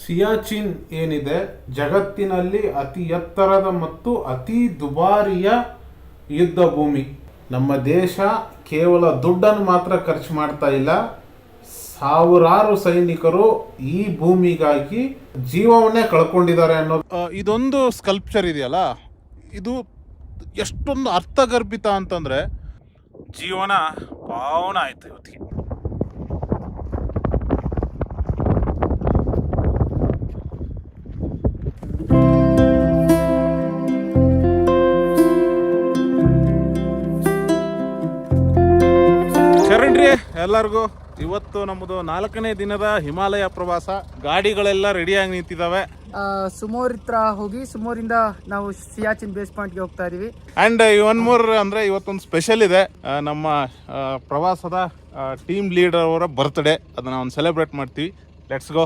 ಸಿಯಾಚಿನ್ ಏನಿದೆ? ಜಗತ್ತಿನಲ್ಲಿ ಅತಿ ಎತ್ತರದ ಮತ್ತು ಅತಿ ದುಬಾರಿಯ ಯುದ್ಧ ಭೂಮಿ ನಮ್ಮ ದೇಶ ಕೇವಲ ದುಡ್ಡನ್ನು ಮಾತ್ರ ಖರ್ಚು ಮಾಡ್ತಾ ಇಲ್ಲ. ಸಾವಿರಾರು ಸೈನಿಕರು ಈ ಭೂಮಿಗಾಗಿ ಜೀವವನ್ನೇ ಕಳ್ಕೊಂಡಿದ್ದಾರೆ ಅನ್ನೋದು. ಇದೊಂದು ಸ್ಕಲ್ಪ್ಚರ್ ಇದೆಯಲ್ಲ? ಇದು ಎಷ್ಟೊಂದು ಅರ್ಥಗರ್ಭಿತ ಅಂತಂದ್ರೆ ಜೀವನ ಪಾವನ ಆಯ್ತು ಇವತ್ತಿಗೆ. ಎಲ್ಲರಿಗೂ ಇವತ್ತು ನಮ್ಮದು ನಾಲ್ಕನೇ ದಿನದ ಹಿಮಾಲಯ ಪ್ರವಾಸ. ಗಾಡಿಗಳೆಲ್ಲ ರೆಡಿಯಾಗಿ ನಿಂತಿದ್ದಾವೆ ಸುಮೋರ್ ಹತ್ರ ಹೋಗಿ ಸುಮೋರಿಂದ ನಾವು ಸಿಯಾಚಿನ್ ಬೇಸ್ ಪಾಯಿಂಟ್ಗೆ ಹೋಗ್ತಾ ಇದೀವಿ. ಅಂಡ್ ಒನ್ ಮೋರ್ ಅಂದ್ರೆ ಇವತ್ತೊಂದು ಸ್ಪೆಷಲ್ ಇದೆ. ನಮ್ಮ ಪ್ರವಾಸದ ಟೀಮ್ ಲೀಡರ್ ಅವರ ಬರ್ತ್ಡೇ ಅದನ್ನ ಒಂದು ಸೆಲೆಬ್ರೇಟ್ ಮಾಡ್ತೀವಿ. ಲೆಟ್ಸ್ ಗೋ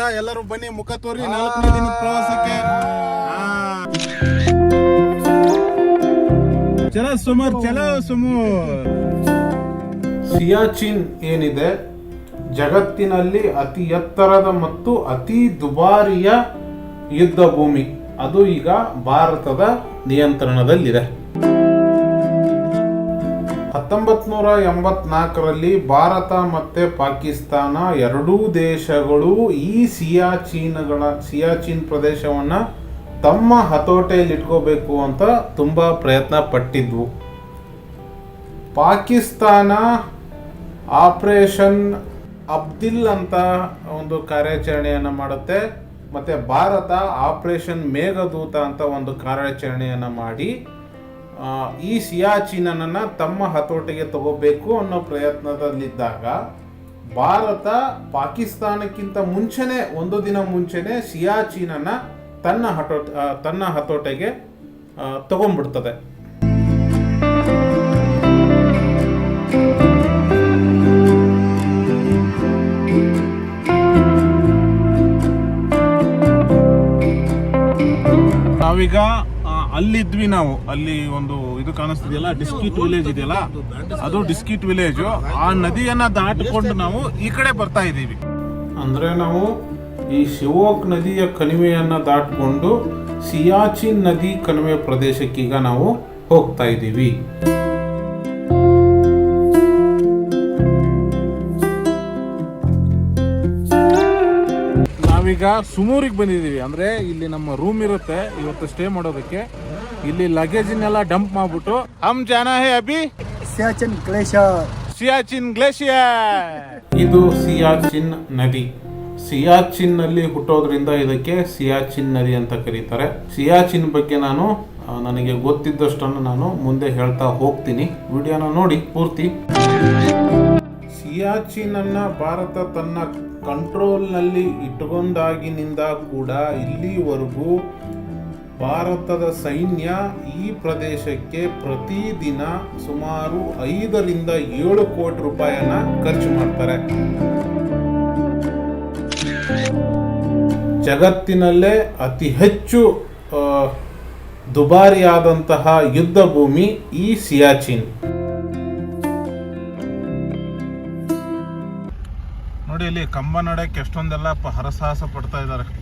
ಎಲ್ಲರೂ ಬನ್ನಿ ಮುಖ ತೋರಿ ನಾಲ್ಕನೇ ದಿನದ ಪ್ರವಾಸಕ್ಕೆ. ಚಲ ಸುಮಾರ್ ಚಲ ಸುಮಾರ್. ಸಿಯಾಚಿನ್ ಏನಿದೆ? ಜಗತ್ತಿನಲ್ಲಿ ಅತಿ ಎತ್ತರದ ಮತ್ತು ಅತಿ ದುಬಾರಿಯ ಯುದ್ಧ ಭೂಮಿ ಅದು ಈಗ ಭಾರತದ ನಿಯಂತ್ರಣದಲ್ಲಿದೆ. ಹತ್ತೊಂಬತ್ ನೂರ ಎಂಬತ್ನಾಲ್ಕರಲ್ಲಿ ಭಾರತ ಮತ್ತೆ ಪಾಕಿಸ್ತಾನ ಎರಡೂ ದೇಶಗಳು ಈ ಸಿಯಾಚೀನ್ಗಳ ಸಿಯಾಚೀನ್ ಪ್ರದೇಶವನ್ನು ತಮ್ಮ ಹತೋಟೆಯಲ್ಲಿ ಇಟ್ಕೋಬೇಕು ಅಂತ ತುಂಬ ಪ್ರಯತ್ನ ಪಟ್ಟಿದ್ವು. ಪಾಕಿಸ್ತಾನ ಆಪರೇಷನ್ ಅಬ್ದಿಲ್ ಅಂತ ಒಂದು ಕಾರ್ಯಾಚರಣೆಯನ್ನು ಮಾಡುತ್ತೆ. ಮತ್ತು ಭಾರತ ಆಪರೇಷನ್ ಮೇಘದೂತ ಅಂತ ಒಂದು ಕಾರ್ಯಾಚರಣೆಯನ್ನು ಮಾಡಿ ಈ ಸಿಯಾಚಿನನ್ನು ತಮ್ಮ ಹತೋಟಿಗೆ ತಗೋಬೇಕು ಅನ್ನೋ ಪ್ರಯತ್ನದಲ್ಲಿದ್ದಾಗ ಭಾರತ ಪಾಕಿಸ್ತಾನಕ್ಕಿಂತ ಮುಂಚೆನೆ, ಒಂದು ದಿನ ಮುಂಚೆನೆ ಸಿಯಾಚಿನನ್ನ ತನ್ನ ಹತೋ ತನ್ನ ಹತೋಟೆಗೆ ತಗೊಂಡ್ಬಿಡ್ತದೆ. ನಾವೀಗ ಅಲ್ಲಿದ್ವಿ ನಾವು. ಅಲ್ಲಿ ಒಂದು ಇದು ಕಾಣಿಸ್ತಿದೆಯಲ್ಲ? ಡಿಸ್ಕಿಟ್ ವಿಲೇಜ್ ಇದೆಯಲ್ಲ? ಅದು ಡಿಸ್ಕಿಟ್ ವಿಲೇಜ್ ಆ ನದಿಯನ್ನ ದಾಟಿಕೊಂಡು ನಾವು ಈ ಕಡೆ ಬರ್ತಾ ಇದ್ದೀವಿ. ಅಂದರೆ ನಾವು ಈ ಶಿವೋಕ್ ನದಿಯ ಕಣಿವೆಯನ್ನು ದಾಟಿಕೊಂಡು ಸಿಯಾಚಿನ್ ನದಿ ಕಣಿವೆ ಪ್ರದೇಶಕ್ಕೀಗ ನಾವು ಹೋಗ್ತಾ ಇದ್ದೀವಿ. ನಾವೀಗ ಸುಮೂರಿಗೆ ಬಂದಿದ್ದೀವಿ. ಅಂದ್ರೆ ಇಲ್ಲಿ ನಮ್ಮ ರೂಮ್ ಇರುತ್ತೆ. ಇವತ್ತು ಸ್ಟೇ ಮಾಡೋದಕ್ಕೆ. ಇಲ್ಲಿ ಲಗೇಜಿನೆಲ್ಲ ಡಂಪ್ ಮಾಡ್ಬಿಟ್ಟು. ಹಮ್ ಜಾನ ಹೇ ಅಭಿ? ಸಿಯಾಚಿನ್ ಗ್ಲೇಷಿಯರ್ ಸಿಯಾಚಿನ್ ಗ್ಲೇಷಿಯರ್ ಇದು ಸಿಯಾಚಿನ್ ನದಿ. ಸಿಯಾಚಿನ್ನಲ್ಲಿ ಹುಟ್ಟೋದ್ರಿಂದ ಇದಕ್ಕೆ ಸಿಯಾಚಿನ್ ನದಿ ಅಂತ ಕರೀತಾರೆ. ಸಿಯಾಚಿನ್ ಬಗ್ಗೆ ನಾನು ನನಗೆ ಗೊತ್ತಿದ್ದಷ್ಟನ್ನು ನಾನು ಮುಂದೆ ಹೇಳ್ತಾ ಹೋಗ್ತೀನಿ. ವಿಡಿಯೋನ ನೋಡಿ ಪೂರ್ತಿ. ಸಿಯಾಚಿನ್ ಅನ್ನ ಭಾರತ ತನ್ನ ಕಂಟ್ರೋಲ್ನಲ್ಲಿ ಇಟ್ಟುಕೊಂಡಾಗಿನಿಂದ ಕೂಡ ಇಲ್ಲಿವರೆಗೂ ಭಾರತದ ಸೈನ್ಯ ಈ ಪ್ರದೇಶಕ್ಕೆ ಪ್ರತಿದಿನ ಸುಮಾರು ಐದರಿಂದ ಏಳು ಕೋಟಿ ರೂಪಾಯಿಯನ್ನ ಖರ್ಚು ಮಾಡ್ತಾರೆ. ಜಗತ್ತಿನಲ್ಲೇ ಅತಿ ಹೆಚ್ಚು ದುಬಾರಿಯಾದಂತಹ ಯುದ್ಧ ಭೂಮಿ ಈ ಸಿಯಾಚಿನ್. ಕಂಬ ನಡಕ್ಕೆ ಎಷ್ಟೊಂದೆಲ್ಲ ಹರಸಾಹಸ ಪಡ್ತಾ ಇದ್ದಾರೆ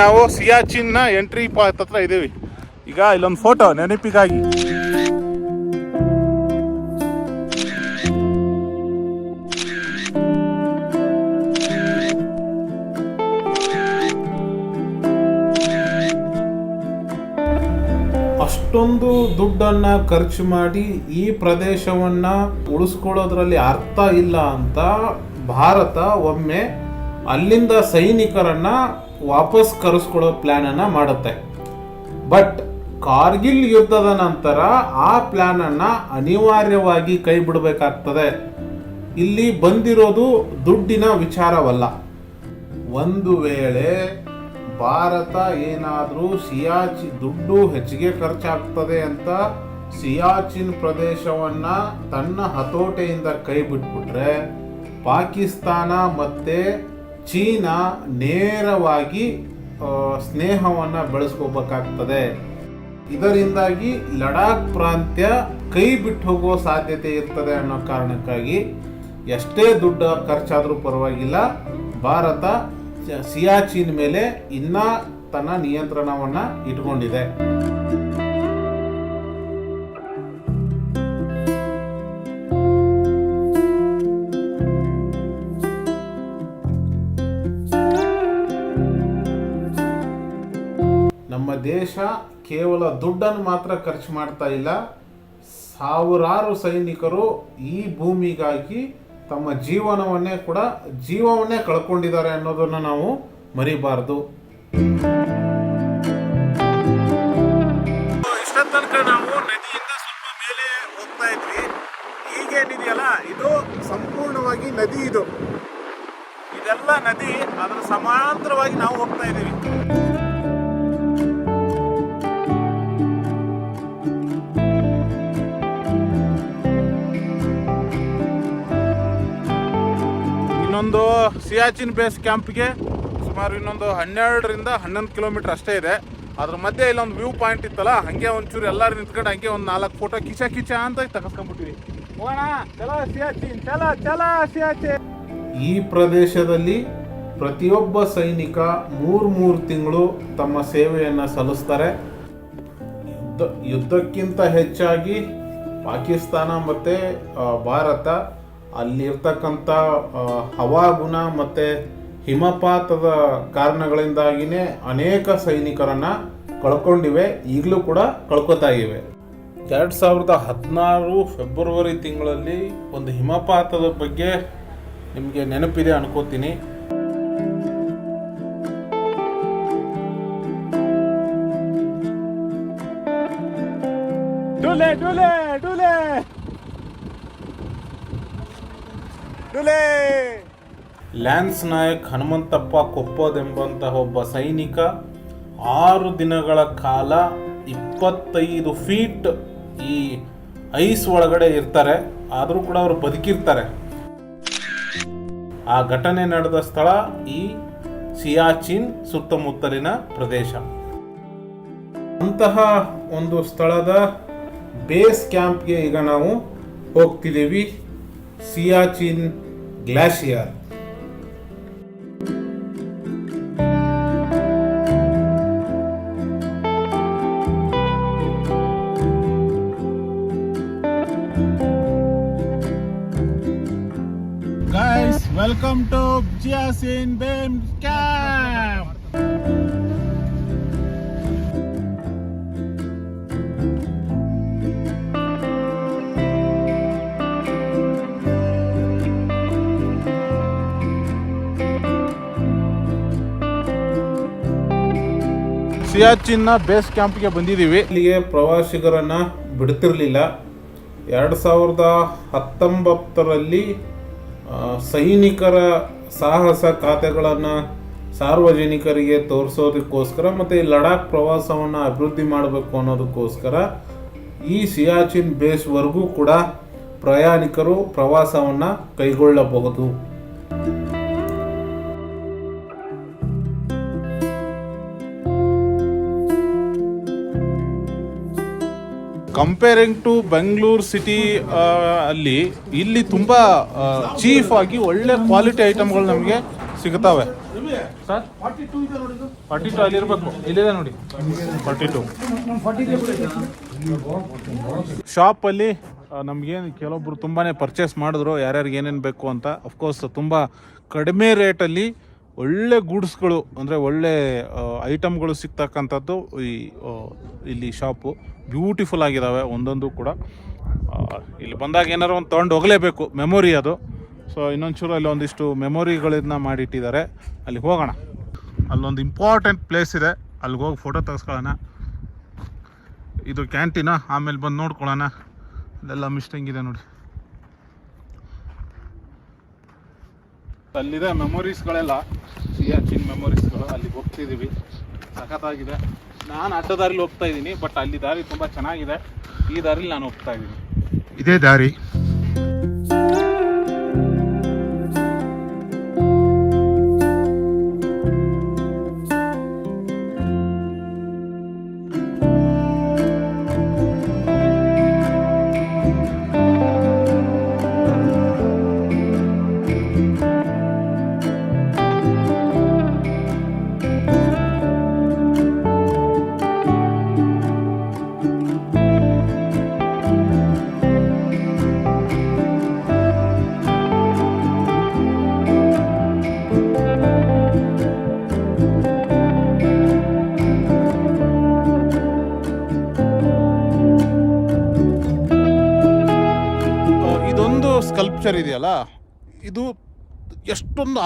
ನಾವು. ಸಿಯಾಚಿನ್ನ ಎಂಟ್ರಿ ಪಾತ್ ಹತ್ರ ಇದ್ದೀವಿ. ಈಗ ಇಲ್ಲೊಂದು ಫೋಟೋ ನೆನಪಿಗಾಗಿ. ಅಷ್ಟೊಂದು ದುಡ್ಡನ್ನ ಖರ್ಚು ಮಾಡಿ ಈ ಪ್ರದೇಶವನ್ನ ಉಳಿಸ್ಕೊಳ್ಳೋದ್ರಲ್ಲಿ ಅರ್ಥ ಇಲ್ಲ ಅಂತ ಭಾರತ ಒಮ್ಮೆ ಅಲ್ಲಿಂದ ಸೈನಿಕರನ್ನ ವಾಪಸ್ ಕರೆಸ್ಕೊಳ್ಳೋ ಪ್ಲಾನ್ ಅನ್ನ ಮಾಡುತ್ತೆ. ಬಟ್ ಕಾರ್ಗಿಲ್ ಯುದ್ಧದ ನಂತರ ಆ ಪ್ಲಾನ್ ಅನ್ನ ಅನಿವಾರ್ಯವಾಗಿ ಕೈ ಬಿಡಬೇಕಾಗ್ತದೆ. ಇಲ್ಲಿ ಬಂದಿರೋದು ದುಡ್ಡಿನ ವಿಚಾರವಲ್ಲ. ಒಂದು ವೇಳೆ ಭಾರತ ಏನಾದರೂ ಸಿಯಾಚಿ ದುಡ್ಡು ಹೆಚ್ಚಿಗೆ ಖರ್ಚಾಗ್ತದೆ ಅಂತ ಸಿಯಾಚಿನ್ ಪ್ರದೇಶವನ್ನ ತನ್ನ ಹತೋಟೆಯಿಂದ ಕೈ ಬಿಟ್ಬಿಟ್ರೆ ಪಾಕಿಸ್ತಾನ ಮತ್ತೆ ಚೀನಾ ನೇರವಾಗಿ ಸ್ನೇಹವನ್ನು ಬೆಳೆಸ್ಕೋಬೇಕಾಗ್ತದೆ. ಇದರಿಂದಾಗಿ ಲಡಾಖ್ ಪ್ರಾಂತ್ಯ ಕೈ ಬಿಟ್ಟು ಹೋಗೋ ಸಾಧ್ಯತೆ ಇರ್ತದೆ ಅನ್ನೋ ಕಾರಣಕ್ಕಾಗಿ ಎಷ್ಟೇ ದುಡ್ಡು ಖರ್ಚಾದರೂ ಪರವಾಗಿಲ್ಲ, ಭಾರತ ಸಿಯಾಚಿನ್ ಮೇಲೆ ಇನ್ನೂ ತನ್ನ ನಿಯಂತ್ರಣವನ್ನು ಇಟ್ಕೊಂಡಿದೆ. ದೇಶ ಕೇವಲ ದುಡ್ಡನ್ನು ಮಾತ್ರ ಖರ್ಚು ಮಾಡ್ತಾ ಇಲ್ಲ. ಸಾವಿರಾರು ಸೈನಿಕರು ಈ ಭೂಮಿಗಾಗಿ ತಮ್ಮ ಜೀವನವನ್ನೇ ಕೂಡ, ಜೀವವನ್ನೇ ಕಳ್ಕೊಂಡಿದ್ದಾರೆ ಅನ್ನೋದನ್ನು ನಾವು ಮರಿಬಾರ್ದು. ತನಕ ನಾವು ನದಿಯಿಂದ ಸ್ವಲ್ಪ ಮೇಲೆ ಹೋಗ್ತಾ ಇದ್ವಿ. ಈಗೇನಿದೆಯಲ್ಲ, ಇದು ಸಂಪೂರ್ಣವಾಗಿ ನದಿ ಇದು. ಇದೆಲ್ಲ ನದಿ, ಅದರ ಸಮಾಂತರವಾಗಿ ನಾವು ಹೋಗ್ತಾ ಇದ್ದೀವಿ. ಇನ್ನೊಂದು ಸಿಯಾಚಿನ್ ಬೇಸ್ ಕ್ಯಾಂಪ್ಗೆ ಸುಮಾರು ಇನ್ನೊಂದು ಹನ್ನೆರಡರಿಂದ ಹನ್ನೊಂದು ಕಿಲೋಮೀಟರ್ ಅಷ್ಟೇ ಇದೆ. ಅದ್ರ ಮಧ್ಯೆ ಇಲ್ಲೊಂದು ವ್ಯೂ ಪಾಯಿಂಟ್ ಇತ್ತಲ್ಲ, ಹಂಗೆ ಒಂಚೂರು ಎಲ್ಲರೂ ನಿಂತ್ಕೊಂಡು ಹಂಗೆ ಒಂದು ನಾಲ್ಕು ಫೋಟೋ ಕಿಚ ಕಿಚ ಅಂತ ತಗಸ್ಕೊಂಡ್ಬಿಟ್ಟಿವಿ. ಈ ಪ್ರದೇಶದಲ್ಲಿ ಪ್ರತಿಯೊಬ್ಬ ಸೈನಿಕ ಮೂರು ಮೂರು ತಿಂಗಳು ತಮ್ಮ ಸೇವೆಯನ್ನು ಸಲ್ಲಿಸ್ತಾರೆ. ಯುದ್ಧ, ಯುದ್ಧಕ್ಕಿಂತ ಹೆಚ್ಚಾಗಿ ಪಾಕಿಸ್ತಾನ ಮತ್ತು ಭಾರತ ಅಲ್ಲಿರ್ತಕ್ಕಂಥ ಹವಾಗುಣ ಮತ್ತು ಹಿಮಪಾತದ ಕಾರಣಗಳಿಂದಾಗಿನೇ ಅನೇಕ ಸೈನಿಕರನ್ನ ಕಳ್ಕೊಂಡಿವೆ, ಈಗಲೂ ಕೂಡ ಕಳ್ಕೊತಾ ಇವೆ. ಎರಡು ಸಾವಿರದ ಹದಿನಾರು ಫೆಬ್ರವರಿ ತಿಂಗಳಲ್ಲಿ ಒಂದು ಹಿಮಪಾತದ ಬಗ್ಗೆ ನಿಮಗೆ ನೆನಪಿದೆ ಅನ್ಕೋತೀನಿ. ಡೂಲೆ ಡೂಲೆ ಡೂಲೆ ಡೂಲೆ ಲ್ಯಾನ್ಸ್ ನಾಯಕ್ ಹನುಮಂತಪ್ಪ ಕೊಪ್ಪದೆಂಬಂತಹ ಒಬ್ಬ ಸೈನಿಕ ಆರು ದಿನಗಳ ಕಾಲ ಇಪ್ಪತ್ತೈದು ಫೀಟ್ ಈ ಐಸ್ ಒಳಗಡೆ ಇರ್ತಾರೆ. ಆದರೂ ಕೂಡ ಅವರು ಬದುಕಿರ್ತಾರೆ. ಆ ಘಟನೆ ನಡೆದ ಸ್ಥಳ ಈ ಸಿಯಾಚಿನ್ ಸುತ್ತಮುತ್ತಲಿನ ಪ್ರದೇಶ. ಅಂತಹ ಒಂದು ಸ್ಥಳದ ಬೇಸ್ ಕ್ಯಾಂಪ್ಗೆ ಈಗ ನಾವು ಹೋಗ್ತಿದ್ದೀವಿ. Siachen Glacier. Guys, welcome to Jiasin Bam Camp. ಸಿಯಾಚಿನ್ನ ಬೇಸ್ ಕ್ಯಾಂಪ್ಗೆ ಬಂದಿದ್ದೀವಿ. ಇಲ್ಲಿಗೆ ಪ್ರವಾಸಿಗರನ್ನ ಬಿಡ್ತಿರಲಿಲ್ಲ. ಎರಡು ಸಾವಿರದ ಹತ್ತೊಂಬತ್ತರಲ್ಲಿ ಸೈನಿಕರ ಸಾಹಸ ಖಾತೆಗಳನ್ನು ಸಾರ್ವಜನಿಕರಿಗೆ ತೋರಿಸೋದಕ್ಕೋಸ್ಕರ ಮತ್ತು ಲಡಾಖ್ ಪ್ರವಾಸವನ್ನು ಅಭಿವೃದ್ಧಿ ಮಾಡಬೇಕು ಅನ್ನೋದಕ್ಕೋಸ್ಕರ ಈ ಸಿಯಾಚಿನ್ ಬೇಸ್ವರೆಗೂ ಕೂಡ ಪ್ರಯಾಣಿಕರು ಪ್ರವಾಸವನ್ನು ಕೈಗೊಳ್ಳಬಹುದು. ಕಂಪೇರಿಂಗ್ ಟು ಬೆಂಗಳೂರು ಸಿಟಿ ಅಲ್ಲಿ ಇಲ್ಲಿ ತುಂಬ ಚೀಫ್ ಆಗಿ ಒಳ್ಳೆ ಕ್ವಾಲಿಟಿ ಐಟಮ್ಗಳು ನಮಗೆ ಸಿಗ್ತಾವೆ ಸರ್ ಫಾರ್ಟಿ ಟು ಅಲ್ಲಿ ಇರಬೇಕು. ಇಲ್ಲಿದೆ ನೋಡಿ. ಫಾರ್ಟಿ ಟು ಶಾಪಲ್ಲಿ ನಮಗೇನು ಕೆಲವೊಬ್ರು ತುಂಬಾ ಪರ್ಚೇಸ್ ಮಾಡಿದ್ರು ಯಾರ್ಯಾರಿಗೆ ಏನೇನು ಬೇಕು ಅಂತ. ಅಫ್ಕೋರ್ಸ್ ತುಂಬ ಕಡಿಮೆ ರೇಟಲ್ಲಿ ಒಳ್ಳೆ ಗೂಡ್ಸ್ಗಳು, ಅಂದರೆ ಒಳ್ಳೆ ಐಟಮ್ಗಳು ಸಿಗ್ತಕ್ಕಂಥದ್ದು ಈ ಇಲ್ಲಿ ಶಾಪು. ಬ್ಯೂಟಿಫುಲ್ ಆಗಿದ್ದಾವೆ ಒಂದೊಂದು ಕೂಡ. ಇಲ್ಲಿ ಬಂದಾಗ ಏನಾರು ಒಂದು ತೊಗೊಂಡು ಹೋಗಲೇಬೇಕು, ಮೆಮೊರಿ ಅದು. ಸೊ ಇನ್ನೊಂಚೂರು ಅಲ್ಲಿ ಒಂದಿಷ್ಟು ಮೆಮೊರಿಗಳನ್ನ ಮಾಡಿಟ್ಟಿದ್ದಾರೆ. ಅಲ್ಲಿ ಹೋಗೋಣ. ಅಲ್ಲೊಂದು ಇಂಪಾರ್ಟೆಂಟ್ ಪ್ಲೇಸ್ ಇದೆ. ಅಲ್ಲಿಗೆ ಹೋಗಿ ಫೋಟೋ ತೆಗೆಸ್ಕೊಳ್ಳೋಣ. ಇದು ಕ್ಯಾಂಟೀನಾ ಆಮೇಲೆ ಬಂದು ನೋಡ್ಕೊಳ್ಳೋಣ. ಅದೆಲ್ಲ ಮಿಸ್ಟಿಂಗ್ ಇದೆ ನೋಡಿ. ಅಲ್ಲಿದೆ ಮೆಮೊರೀಸ್ಗಳೆಲ್ಲ ಸಿಯಾಚಿನ್ ಮೆಮೊರೀಸ್ಗಳು ಅಲ್ಲಿಗೆ ಹೋಗ್ತಿದ್ದೀವಿ ಸಖತ್ತಾಗಿದೆ. ನಾನು ಅಡ್ಡ ದಾರಿಲಿ ಹೋಗ್ತಾ ಇದ್ದೀನಿ ಬಟ್ ಅಲ್ಲಿ ದಾರಿ ತುಂಬ ಚೆನ್ನಾಗಿದೆ. ಈ ದಾರಿಲಿ ನಾನು ಹೋಗ್ತಾ ಇದ್ದೀನಿ ಇದೇ ದಾರಿ.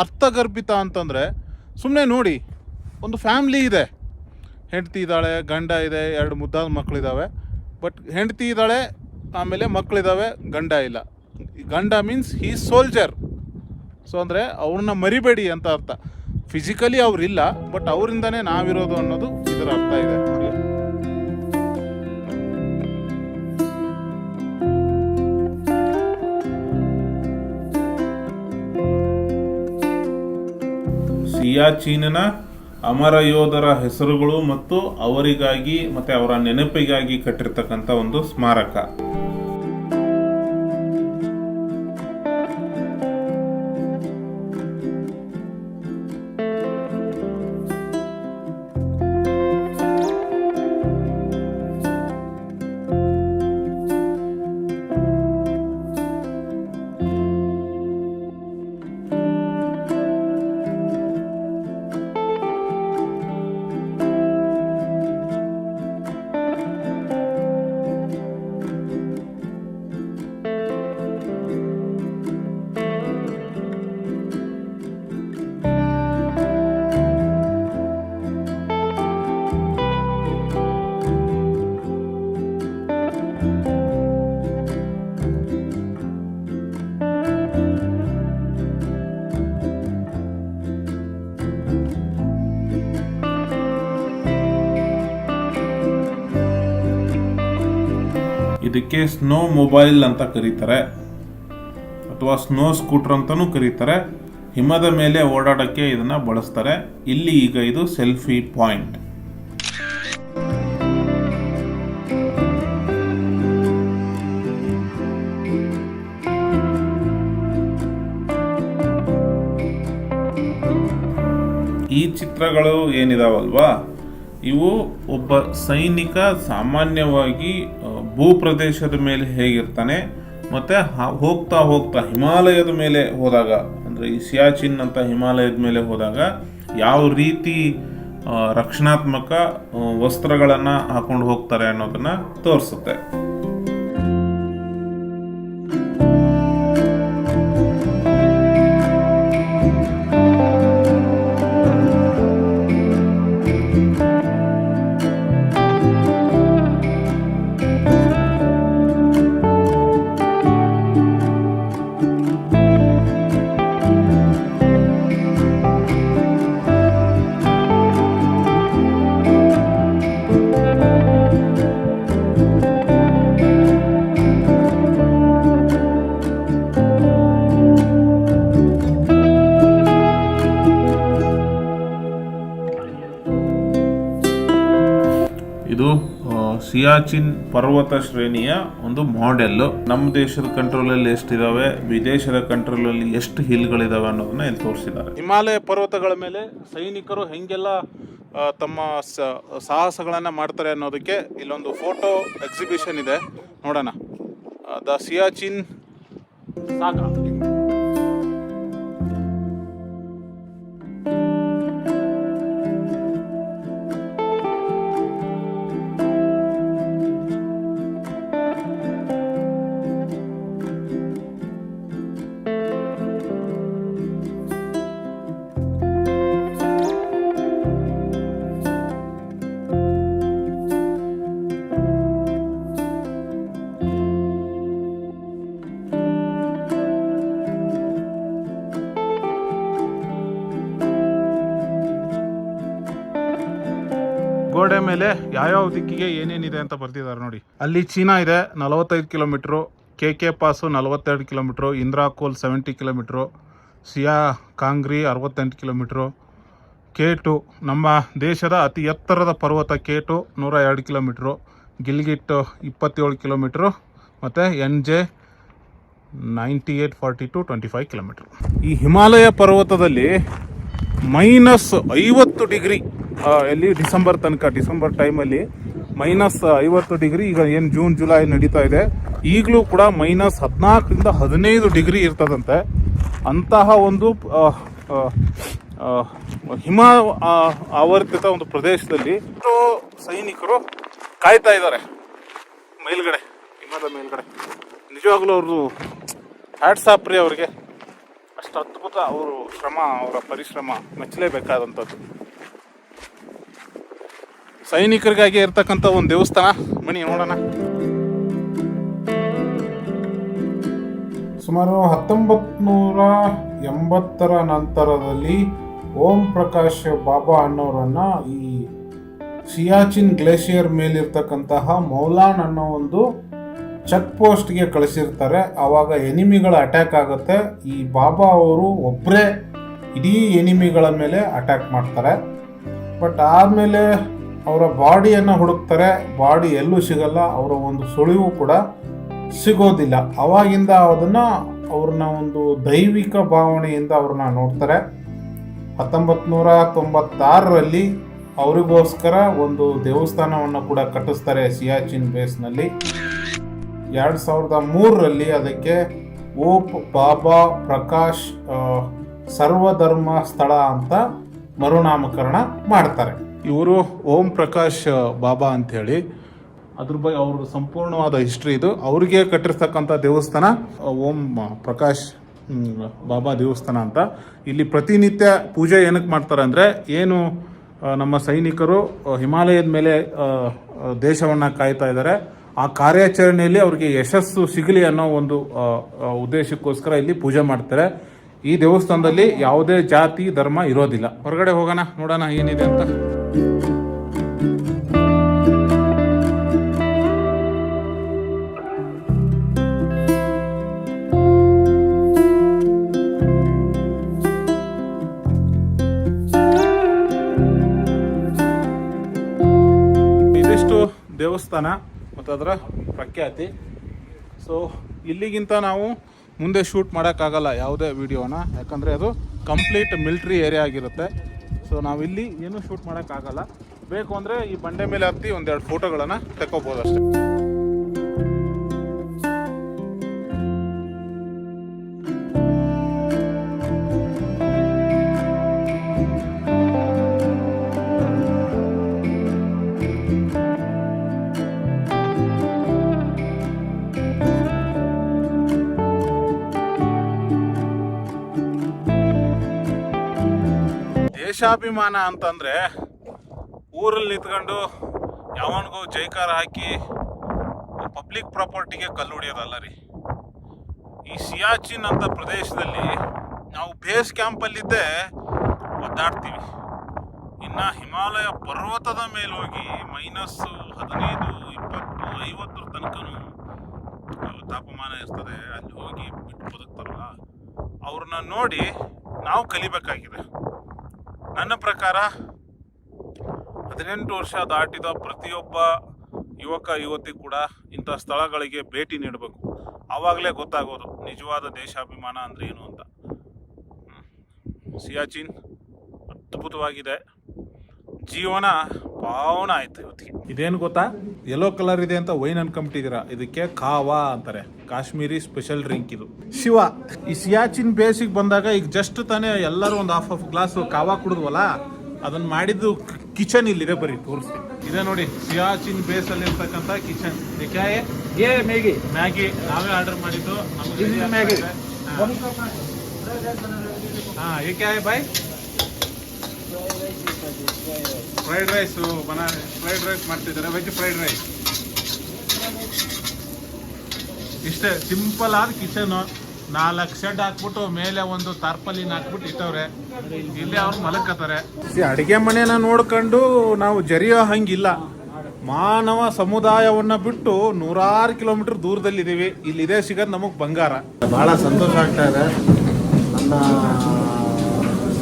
ಅರ್ಥಗರ್ಭಿತ ಅಂತಂದರೆ ಸುಮ್ಮನೆ ನೋಡಿ, ಒಂದು ಫ್ಯಾಮ್ಲಿ ಇದೆ. ಹೆಂಡತಿ ಇದ್ದಾಳೆ, ಗಂಡ ಇದೆ, ಎರಡು ಮುದ್ದಾದ ಮಕ್ಕಳಿದ್ದಾವೆ ಬಟ್ ಹೆಂಡತಿ ಇದ್ದಾಳೆ, ಆಮೇಲೆ ಮಕ್ಕಳಿದ್ದಾವೆ ಗಂಡ ಇಲ್ಲ. ಗಂಡ ಮೀನ್ಸ್ ಹೀ ಸೋಲ್ಜರ್ ಸೊ ಅಂದರೆ ಅವ್ರನ್ನ ಮರಿಬೇಡಿ ಅಂತ ಅರ್ಥ. ಫಿಸಿಕಲಿ ಅವರಿಲ್ಲ ಬಟ್ ಅವರಿಂದನೇ ನಾವಿರೋದು ಅನ್ನೋದು ಇದರ ಅರ್ಥ ಇದೆ. ಸಿಯಾಚೀನಿನ ಅಮರ ಯೋಧರ ಹೆಸರುಗಳು ಮತ್ತು ಅವರಿಗಾಗಿ ಮತ್ತೆ ಅವರ ನೆನಪಿಗಾಗಿ ಕಟ್ಟಿರ್ತಕ್ಕಂಥ ಒಂದು ಸ್ಮಾರಕ. ಇದಕ್ಕೆ ಸ್ನೋ ಮೊಬೈಲ್ ಅಂತ ಕರೀತಾರೆ. ಅಥವಾ ಸ್ನೋ ಸ್ಕೂಟರ್ ಅಂತಲೂ ಕರೀತಾರೆ. ಹಿಮದ ಮೇಲೆ ಓಡಾಡಕ್ಕೆ ಇದನ್ನ ಬಳಸ್ತಾರೆ. ಇಲ್ಲಿ ಈಗ ಇದು ಸೆಲ್ಫಿ ಪಾಯಿಂಟ್ ಈ ಚಿತ್ರಗಳು ಏನಿದಾವಲ್ವಾ? ಇವು ಒಬ್ಬ ಸೈನಿಕ ಸಾಮಾನ್ಯವಾಗಿ ಭೂಪ್ರದೇಶದ ಮೇಲೆ ಹೇಗಿರ್ತಾನೆ, ಮತ್ತು ಹೋಗ್ತಾ ಹೋಗ್ತಾ ಹಿಮಾಲಯದ ಮೇಲೆ ಹೋದಾಗ, ಅಂದರೆ ಈ ಸಿಯಾಚಿನ್ ಅಂತ ಹಿಮಾಲಯದ ಮೇಲೆ ಹೋದಾಗ ಯಾವ ರೀತಿ ರಕ್ಷಣಾತ್ಮಕ ವಸ್ತ್ರಗಳನ್ನ ಹಾಕೊಂಡು ಹೋಗ್ತಾರೆ ಅನ್ನೋದನ್ನು ತೋರಿಸುತ್ತೆ. ಸಿಯಾಚಿನ್ ಪರ್ವತ ಶ್ರೇಣಿಯ ಒಂದು ಮಾಡೆಲ್ ನಮ್ಮ ದೇಶದ ಕಂಟ್ರೋಲ್ ಅಲ್ಲಿ ಎಷ್ಟಿದಾವೆ, ವಿದೇಶದ ಕಂಟ್ರೋಲ್ ಅಲ್ಲಿ ಎಷ್ಟು ಹಿಲ್ಗಳಿದಾವೆ ಅನ್ನೋದನ್ನ ಇಲ್ಲಿ ತೋರಿಸಿದ್ದಾರೆ. ಹಿಮಾಲಯ ಪರ್ವತಗಳ ಮೇಲೆ ಸೈನಿಕರು ಹೆಂಗೆಲ್ಲ ತಮ್ಮ ಸಾಹಸಗಳನ್ನ ಮಾಡ್ತಾರೆ ಅನ್ನೋದಕ್ಕೆ ಇಲ್ಲೊಂದು ಫೋಟೋ ಎಕ್ಸಿಬಿಷನ್ ಇದೆ. ನೋಡೋಣ. ದ ಸಿಯಾಚಿನ್ ಸಾಗಾ ಯಾವ್ಯಾವ ದಿಕ್ಕಿಗೆ ಏನೇನಿದೆ ಅಂತ ಬರ್ತಿದ್ದಾರೆ ನೋಡಿ. ಅಲ್ಲಿ ಚೀನಾ ಇದೆ, ನಲವತ್ತೈದು ಕಿಲೋಮೀಟ್ರು, ಕೆ ಕೆ ಪಾಸು ನಲವತ್ತೆರಡು kilometre Indira Col seventy kilometre, Sia Kangri ಅರವತ್ತೆಂಟು ಕಿಲೋಮೀಟ್ರು, ಕೆ ಟು ನಮ್ಮ ದೇಶದ ಅತಿ ಎತ್ತರದ ಪರ್ವತ ಕೆ ಟು ನೂರ ಎರಡು ಕಿಲೋಮೀಟ್ರು ಗಿಲ್ಗಿಟ್ ಇಪ್ಪತ್ತೇಳು ಕಿಲೋಮೀಟ್ರು, ಮತ್ತು N J ninety eight forty two twenty five kilometre. ಈ ಹಿಮಾಲಯ ಪರ್ವತದಲ್ಲಿ ಮೈನಸ್ ಐವತ್ತು ಡಿಗ್ರಿ ಎಲ್ಲಿ ಡಿಸೆಂಬರ್ ತನಕ, ಡಿಸೆಂಬರ್ ಟೈಮಲ್ಲಿ ಮೈನಸ್ ಐವತ್ತು ಡಿಗ್ರಿ ಈಗ ಏನು ಜೂನ್ ಜುಲೈ ನಡೀತಾ ಇದೆ. ಈಗಲೂ ಕೂಡ ಮೈನಸ್ ಹದಿನಾಲ್ಕರಿಂದ ಹದಿನೈದು ಡಿಗ್ರಿ ಇರ್ತದಂತೆ. ಅಂತಹ ಒಂದು ಹಿಮ ಆವರ್ತಿತ ಒಂದು ಪ್ರದೇಶದಲ್ಲಿ ಸೈನಿಕರು ಕಾಯ್ತಾ ಇದ್ದಾರೆ. ಮೇಲ್ಗಡೆ, ಹಿಮದ ಮೇಲ್ಗಡೆ. ನಿಜವಾಗ್ಲೂ ಅವ್ರದ್ದು ಹ್ಯಾಟ್ಸ್ ಆಪ್ರಿ ಅವ್ರಿಗೆ. ಅಷ್ಟು ಅದ್ಭುತ ಅವರು ಶ್ರಮ, ಅವರ ಪರಿಶ್ರಮ ಮೆಚ್ಚಲೇಬೇಕಾದಂಥದ್ದು. ಸೈನಿಕರಿಗಾಗಿ ಇರ್ತಕ್ಕಂಥ ಒಂದು ದೇವಸ್ಥಾನ. ಮನಿ ನೋಡೋಣ. ಸುಮಾರು ಹತ್ತೊಂಬತ್ ನೂರ ಎಂಬತ್ತರ ನಂತರದಲ್ಲಿ ಓಂ ಪ್ರಕಾಶ್ ಬಾಬಾ ಅನ್ನೋರನ್ನ ಈ ಸಿಯಾಚಿನ್ ಗ್ಲೇಷಿಯರ್ ಮೇಲಿರ್ತಕ್ಕಂತಹ ಮೌಲಾನ್ ಅನ್ನೋ ಒಂದು ಚೆಕ್ ಪೋಸ್ಟ್ಗೆ ಕಳಿಸಿರ್ತಾರೆ. ಆವಾಗ ಎನಿಮಿಗಳ ಅಟ್ಯಾಕ್ ಆಗುತ್ತೆ. ಈ ಬಾಬಾ ಅವರು ಒಬ್ಬರೇ ಇಡೀ ಎನಿಮಿಗಳ ಮೇಲೆ ಅಟ್ಯಾಕ್ ಮಾಡ್ತಾರೆ. ಬಟ್ ಆದಮೇಲೆ ಅವರ ಬಾಡಿಯನ್ನು ಹುಡುಕ್ತಾರೆ, ಬಾಡಿ ಎಲ್ಲೂ ಸಿಗಲ್ಲ, ಅವರ ಒಂದು ಸುಳಿವು ಕೂಡ ಸಿಗೋದಿಲ್ಲ. ಅವಾಗಿಂದ ಅದನ್ನು ಅವ್ರನ್ನ ಒಂದು ದೈವಿಕ ಭಾವನೆಯಿಂದ ಅವ್ರನ್ನ ನೋಡ್ತಾರೆ. ಹತ್ತೊಂಬತ್ತು ನೂರ ತೊಂಬತ್ತಾರರಲ್ಲಿ ಅವರಿಗೋಸ್ಕರ ಒಂದು ದೇವಸ್ಥಾನವನ್ನು ಕೂಡ ಕಟ್ಟಿಸ್ತಾರೆ ಸಿಯಾಚಿನ್ ಬೇಸ್ನಲ್ಲಿ. ಎರಡು ಸಾವಿರದ ಮೂರರಲ್ಲಿ ಅದಕ್ಕೆ ಓಪ್ ಬಾಬಾ ಪ್ರಕಾಶ್ ಸರ್ವಧರ್ಮ ಸ್ಥಳ ಅಂತ ಮರುನಾಮಕರಣ ಮಾಡ್ತಾರೆ. ಇವರು ಓಂ ಪ್ರಕಾಶ್ ಬಾಬಾ ಅಂತ ಹೇಳಿ ಅದ್ರ ಬಗ್ಗೆ ಅವ್ರ ಸಂಪೂರ್ಣವಾದ ಹಿಸ್ಟ್ರಿ ಇದು. ಅವ್ರಿಗೆ ಕಟ್ಟಿರ್ತಕ್ಕಂಥ ದೇವಸ್ಥಾನ ಓಂ ಪ್ರಕಾಶ್ ಬಾಬಾ ದೇವಸ್ಥಾನ ಅಂತ. ಇಲ್ಲಿ ಪ್ರತಿನಿತ್ಯ ಪೂಜೆ ಏನಕ್ಕೆ ಮಾಡ್ತಾರೆ ಅಂದರೆ, ಏನು ನಮ್ಮ ಸೈನಿಕರು ಹಿಮಾಲಯದ ಮೇಲೆ ದೇಶವನ್ನ ಕಾಯ್ತಾ ಇದ್ದಾರೆ. ಆ ಕಾರ್ಯಾಚರಣೆಯಲ್ಲಿ ಅವ್ರಿಗೆ ಯಶಸ್ಸು ಸಿಗಲಿ ಅನ್ನೋ ಒಂದು ಉದ್ದೇಶಕ್ಕೋಸ್ಕರ ಇಲ್ಲಿ ಪೂಜೆ ಮಾಡ್ತಾರೆ. ಈ ದೇವಸ್ಥಾನದಲ್ಲಿ ಯಾವುದೇ ಜಾತಿ, ಧರ್ಮ ಇರೋದಿಲ್ಲ. ಹೊರಗಡೆ ಹೋಗೋಣ, ನೋಡೋಣ ಏನಿದೆ ಅಂತ. ಇದಿಷ್ಟು ದೇವಸ್ಥಾನ ಮತ್ತು ಅದರ ಪ್ರಖ್ಯಾತಿ. ಸೊ ಇಲ್ಲಿಗಿಂತ ನಾವು ಮುಂದೆ ಶೂಟ್ ಮಾಡೋಕ್ಕಾಗಲ್ಲ ಯಾವುದೇ ವಿಡಿಯೋನ ಯಾಕಂದರೆ ಅದು ಕಂಪ್ಲೀಟ್ ಮಿಲ್ಟ್ರಿ ಏರಿಯಾ ಆಗಿರುತ್ತೆ. ಸೊ ನಾವಿಲ್ಲಿ ಏನೂ ಶೂಟ್ ಮಾಡೋಕ್ಕಾಗಲ್ಲ. ಬೇಕು ಅಂದರೆ ಈ ಬಂಡೆ ಮೇಲೆ ಹತ್ತಿ ಒಂದೆರಡು ಫೋಟೋಗಳನ್ನು ತಗೋಬೋದು ಅಷ್ಟೇ ದೇಶಾಭಿಮಾನ ಅಂತಂದ್ರೆ ಊರಲ್ಲಿ ನಿಂತ್ಕೊಂಡು ಯಾವನಿಗೂ ಜೈಕಾರ ಹಾಕಿ ಪಬ್ಲಿಕ್ ಪ್ರಾಪರ್ಟಿಗೆ ಕಲ್ಲು ಹೊಡಿಯೋದಲ್ಲ ರೀ. ಈ ಸಿಯಾಚಿನ್ ಅಂತ ಪ್ರದೇಶದಲ್ಲಿ ನಾವು ಬೇಸ್ ಕ್ಯಾಂಪಲ್ಲಿದ್ದೇ ಒದ್ದಾಡ್ತೀವಿ. ಇನ್ನ ಹಿಮಾಲಯ ಪರ್ವತದ ಮೇಲೆ ಹೋಗಿ ಮೈನಸ್ ಹದಿನೈದು, ಇಪ್ಪತ್ತು ಐವತ್ತರ ತನಕನೂ ತಾಪಮಾನ ಇರ್ತದೆ. ಅಲ್ಲಿ ಹೋಗಿ ಬಿಟ್ಟು ಬದುಕ್ತಾರಲ್ಲ, ಅವ್ರನ್ನ ನೋಡಿ ನಾವು ಕಲಿಬೇಕಾಗಿದೆ. ನನ್ನ ಪ್ರಕಾರ ಹದಿನೆಂಟು ವರ್ಷ ದಾಟಿದ ಪ್ರತಿಯೊಬ್ಬ ಯುವಕ, ಯುವತಿ ಕೂಡ ಇಂಥ ಸ್ಥಳಗಳಿಗೆ ಭೇಟಿ ನೀಡಬೇಕು. ಆವಾಗಲೇ ಗೊತ್ತಾಗೋದು, ನಿಜವಾದ ದೇಶಾಭಿಮಾನ ಅಂದರೆ ಏನು ಅಂತ. ಸಿಯಾಚಿನ್ ಅದ್ಭುತವಾಗಿದೆ. ಜೀವನ ಪಾವನ ಆಯ್ತು ಇವತ್ತಿಗೆ. ಇದೇನು ಗೊತ್ತಾ? ಯೆಲ್ಲೋ ಕಲರ್ ಇದೆ ಅಂತ ವೈನ್ ಅನ್ಕೊಂಬಿಟ್ಟಿದ್ದೀರಾ? ಇದಕ್ಕೆ ಕಾವಾ ಅಂತಾರೆ. ಕಾಶ್ಮೀರಿ ಸ್ಪೆಷಲ್ ಡ್ರಿಂಕ್ ಇದು. ಶಿವ ಈ ಸಿಯಾಚಿನ್ ಬೇಸಿಗೆ ಬಂದಾಗ ಈಗ ಜಸ್ಟ್ ತಾನೇ ಎಲ್ಲರೂ ಒಂದು ಹಾಫ್ ಹಾಫ್ ಗ್ಲಾಸ್ ಕಾವಾ ಕುಡಿದ್ವಲ್ಲ? ಅದನ್ನ ಮಾಡಿದ್ದು ಕಿಚನ್ ಇಲ್ಲಿದೆ ಬರೀ ತೋರಿಸ್ತೀನಿ. ಇದೆ ನೋಡಿ ಸಿಯಾಚಿನ್ ಬೇಸ್ ಅಲ್ಲಿ ಇರ್ತಕ್ಕಂಥ ಕಿಚನ್ ಏ ಮೇಗಿ ಮ್ಯಾಗಿ. ನಾವೇ ಆರ್ಡರ್ ಮಾಡಿದ್ದು. ನಮ್ಗೆ. ಹಾ. ಏಕೆ ಬಾಯ್ ಫ್ರೈಡ್ ರೈಸು ಬನ ಫ್ರೈಡ್ ರೈಸ್ ಮಾಡ್ತಿದ್ದಾರೆ ವೆಜ್ ಫ್ರೈಡ್ ರೈಸ್ ಇಷ್ಟೇ ಸಿಂಪಲ್ ಆದ ಕಿಚನು ನಾಲ್ಕು ಶೆಡ್ ಹಾಕ್ಬಿಟ್ಟು ಮೇಲೆ ಒಂದು ತಾರ್ಪಲಿನ ಹಾಕ್ಬಿಟ್ಟು ಇಟ್ಟವ್ರೆ. ಇಲ್ಲಿ ಅವ್ರು ಮಲಕತ್ತಾರೆ ಅಡಿಗೆ ಮನೆನ ನೋಡ್ಕೊಂಡು ನಾವು ಜರಿಯೋ ಹಂಗಿಲ್ಲ. ಮಾನವ ಸಮುದಾಯವನ್ನ ಬಿಟ್ಟು ನೂರಾರು ಕಿಲೋಮೀಟರ್ ದೂರದಲ್ಲಿದ್ದೀವಿ. ಇಲ್ಲಿ ಇದೇ ಸಿಗೋದು ನಮಗೆ ಬಂಗಾರ. ಬಹಳ ಸಂತೋಷ ಆಗ್ತಾ ಇದೆ. ನನ್ನ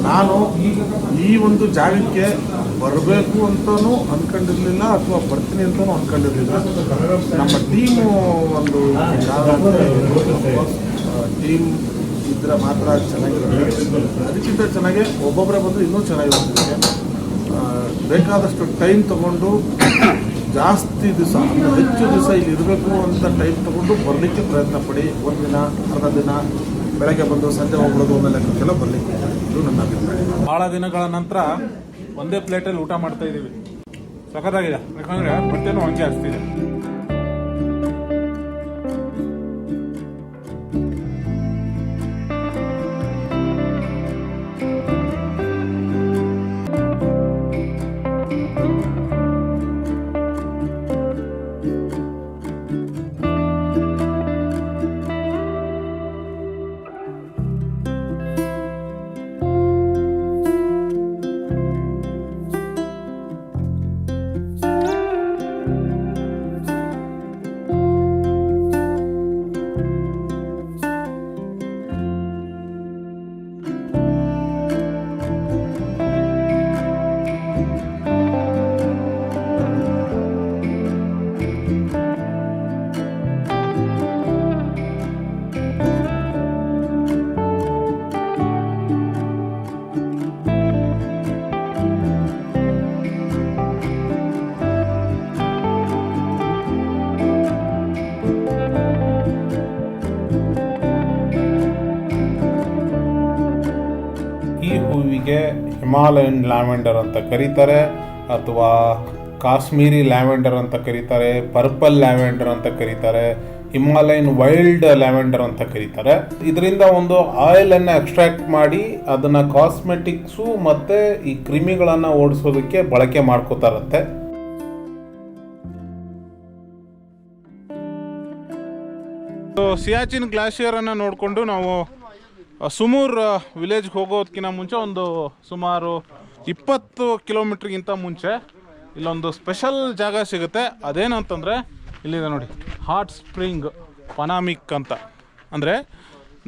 ನಾನು ಈ ಒಂದು ಜಾಗಕ್ಕೆ ಬರಬೇಕು ಅಂತಲೂ ಅನ್ಕೊಂಡಿರ್ಲಿಲ್ಲ ಅಥವಾ ಬರ್ತೀನಿ ಅಂತಲೂ ಅನ್ಕೊಂಡಿರ್ಲಿಲ್ಲ. ನಮ್ಮ ಟೀಮು ಒಂದು ಟೀಮ್ ಇದ್ರೆ ಮಾತ್ರ ಚೆನ್ನಾಗಿರುತ್ತೆ. ಅದಕ್ಕಿಂತ ಚೆನ್ನಾಗಿ ಒಬ್ಬೊಬ್ಬರೇ ಬಂದರೆ ಇನ್ನೂ ಚೆನ್ನಾಗಿರುತ್ತೆ. ಬೇಕಾದಷ್ಟು ಟೈಮ್ ತಗೊಂಡು ಜಾಸ್ತಿ ದಿವಸ ಹೆಚ್ಚು ದಿವಸ ಇಲ್ಲಿ ಇರಬೇಕು ಅಂತ ಟೈಮ್ ತಗೊಂಡು ಬರಲಿಕ್ಕೆ ಪ್ರಯತ್ನ ಪಡಿ. ಒಂದಿನ, ಅರ್ಧ ದಿನ ಬೆಳಗ್ಗೆ ಬಂದು ಸಂಜೆ ಹೋಗ್ಬಿಡೋದು ಆಮೇಲೆ ಲೆಕ್ಕಕ್ಕೆಲ್ಲ ಬರಲಿಕ್ಕೆ ಇದು ನನ್ನ ಅಭಿಪ್ರಾಯ. ಭಾಳ ದಿನಗಳ ನಂತರ ಒಂದೇ ಪ್ಲೇಟಲ್ಲಿ ಊಟ ಮಾಡ್ತಾ ಇದ್ದೀವಿ. ಸಖತ್ತಾಗಿದೆ. ಯಾಕಂದರೆ ಬಟ್ಟೆನೂ ಹಂಗೆ ಹಚ್ತಿದೆ ಲ್ಯಾವೆಂಡರ್ ಅಂತ ಕರೀತಾರೆ, ಅಥವಾ ಕಾಶ್ಮೀರಿ ಲ್ಯಾವೆಂಡರ್ ಅಂತ ಕರೀತಾರೆ, ಪರ್ಪಲ್ ಲ್ಯಾವೆಂಡರ್ ಅಂತ ಕರೀತಾರೆ, ಹಿಮಾಲಯನ್ ವೈಲ್ಡ್ ಲ್ಯಾವೆಂಡರ್ ಅಂತ ಕರೀತಾರೆ. ಇದರಿಂದ ಒಂದು ಆಯಿಲ್ ಅನ್ನ ಎಕ್ಸ್ಟ್ರಾಕ್ಟ್ ಮಾಡಿ ಅದನ್ನ ಕಾಸ್ಮೆಟಿಕ್ಸು ಮತ್ತೆ ಈ ಕ್ರಿಮಿಗಳನ್ನು ಓಡಿಸೋದಕ್ಕೆ ಬಳಕೆ ಮಾಡ್ಕೋತಾರಂತೆ ಸಿಯಾಚಿನ್ ಗ್ಲಾಶಿಯರ್ ಅನ್ನ ನೋಡಿಕೊಂಡು ನಾವು ಸುಮೂರ್ ವಿಲೇಜ್ಗೆ ಹೋಗೋದಕ್ಕಿಂತ ಮುಂಚೆ ಒಂದು ಸುಮಾರು ಇಪ್ಪತ್ತು ಕಿಲೋಮೀಟ್ರಿಗಿಂತ ಮುಂಚೆ ಇಲ್ಲೊಂದು ಸ್ಪೆಷಲ್ ಜಾಗ ಸಿಗುತ್ತೆ. ಅದೇನಂತಂದರೆ ಇಲ್ಲಿದೆ ನೋಡಿ, ಹಾಟ್ ಸ್ಪ್ರಿಂಗ್ ಪನಾಮಿಕ್ ಅಂತ. ಅಂದರೆ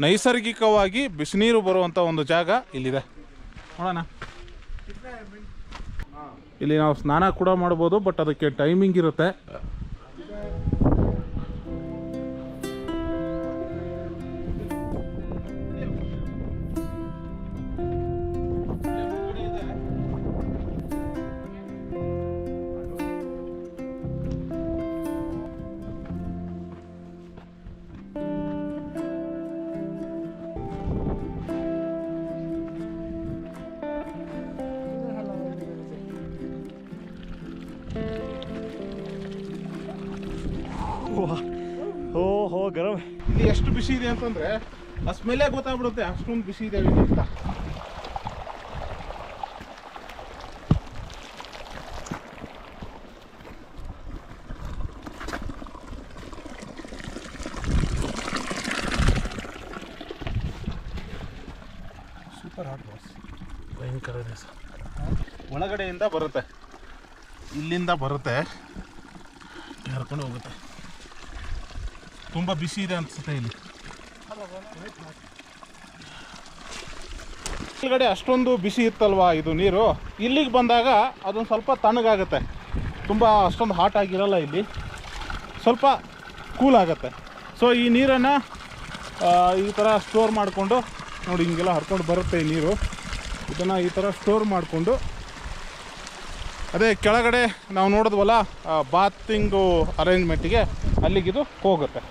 ನೈಸರ್ಗಿಕವಾಗಿ ಬಿಸಿನೀರು ಬರುವಂಥ ಒಂದು ಜಾಗ ಇಲ್ಲಿದೆ. ನೋಡೋಣ. ಇಲ್ಲಿ ನಾವು ಸ್ನಾನ ಕೂಡ ಮಾಡ್ಬೋದು, ಬಟ್ ಅದಕ್ಕೆ ಟೈಮಿಂಗ್ ಇರುತ್ತೆ. ಬಿಸಿ ಇದೆ ಅಂತಂದ್ರೆ ಆ ಸ್ಮೆಲ್ಲೇ ಗೊತ್ತಾಗ್ಬಿಡುತ್ತೆ? ಅಷ್ಟೊಂದು ಬಿಸಿ ಇದೆ ಇಲ್ಲಿ ಅಂತ. ಸೂಪರ್ ಹಾಟ್ ಬಾಸ್ ಭಯಂಕರ ಇದೆ ಸರ್. ಒಳಗಡೆಯಿಂದ ಬರುತ್ತೆ. ಇಲ್ಲಿಂದ ಬರುತ್ತೆ. ಹರ್ಕೊಂಡು ಹೋಗುತ್ತೆ. ತುಂಬ ಬಿಸಿ ಇದೆ ಅನ್ಸುತ್ತೆ ಇಲ್ಲಿ. ಕೆಳಗಡೆ ಅಷ್ಟೊಂದು ಬಿಸಿ ಇತ್ತಲ್ವಾ ಇದು ನೀರು? ಇಲ್ಲಿಗೆ ಬಂದಾಗ ಅದೊಂದು ಸ್ವಲ್ಪ ತಣ್ಣಗಾಗುತ್ತೆ. ತುಂಬ ಅಷ್ಟೊಂದು ಹಾಟ್ ಆಗಿರಲ್ಲ ಇಲ್ಲಿ. ಸ್ವಲ್ಪ ಕೂಲ್ ಆಗುತ್ತೆ. ಸೊ ಈ ನೀರನ್ನು ಈ ಥರ ಸ್ಟೋರ್ ಮಾಡಿಕೊಂಡು, ನೋಡಿ, ಹಿಂಗೆಲ್ಲ ಹರ್ಕೊಂಡು ಬರುತ್ತೆ ಈ ನೀರು. ಇದನ್ನು ಈ ಥರ ಸ್ಟೋರ್ ಮಾಡಿಕೊಂಡು, ಅದೇ ಕೆಳಗಡೆ ನಾವು ನೋಡಿದ್ವಲ್ಲ ಬಾತಿಂಗು ಅರೇಂಜ್ಮೆಂಟಿಗೆ ಅಲ್ಲಿಗಿದು ಹೋಗುತ್ತೆ.